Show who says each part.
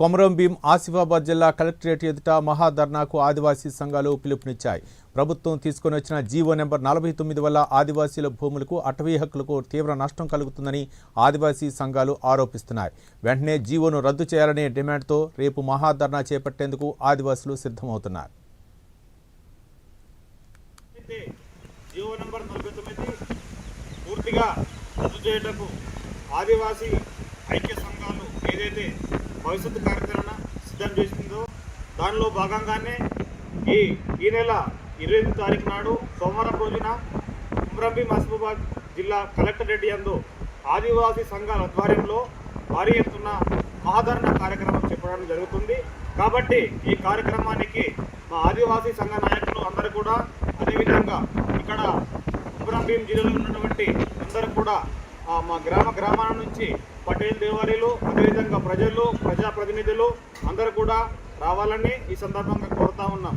Speaker 1: కొమరం భీం ఆసిఫాబాద్ జిల్లా కలెక్టరేట్ ఎదుట మహాధర్నాకు ఆదివాసీ సంఘాలు పిలుపునిచ్చాయి. ప్రభుత్వం తీసుకొని వచ్చిన జీవో నెంబర్ నలభై తొమ్మిది వల్ల ఆదివాసీల భూములకు అటవీ హక్కులకు తీవ్ర నష్టం కలుగుతుందని ఆదివాసీ సంఘాలు ఆరోపిస్తున్నాయి. వెంటనే జీవోను రద్దు చేయాలనే డిమాండ్తో రేపు మహాధర్నా చేపట్టేందుకు ఆదివాసులు సిద్ధమవుతున్నారు.
Speaker 2: పూర్తిగా రద్దు చేయటకు ఆదివాసీ ఐక్య సంఘాలు ఏదైతే భవిష్యత్తు కార్యాచరణ సిద్ధం చేసిందో దానిలో భాగంగానే ఈ ఈ నెల ఇరవై ఎనిమిది తారీఖు నాడు సోమవారం రోజున కుమ్రంబి మహబూబాద్ జిల్లా కలెక్టరేట్ యందు ఆదివాసీ సంఘాల ఆధ్వర్యంలో భారీ ఎత్తున మహాధరణ కార్యక్రమం చెప్పడం జరుగుతుంది. కాబట్టి ఈ కార్యక్రమానికి మా ఆదివాసీ సంఘ నాయకులు అందరూ కూడా అదేవిధంగా ఇక్కడ కుమ్రంభీం జిల్లాలో ఉన్నటువంటి అందరూ కూడా మా గ్రామ గ్రామాల నుంచి పటేల్ దేవారీలు అదేవిధంగా ప్రజలు ప్రజాప్రతినిధులు అందరూ కూడా రావాలని ఈ సందర్భంగా కోరుతా ఉన్నాం.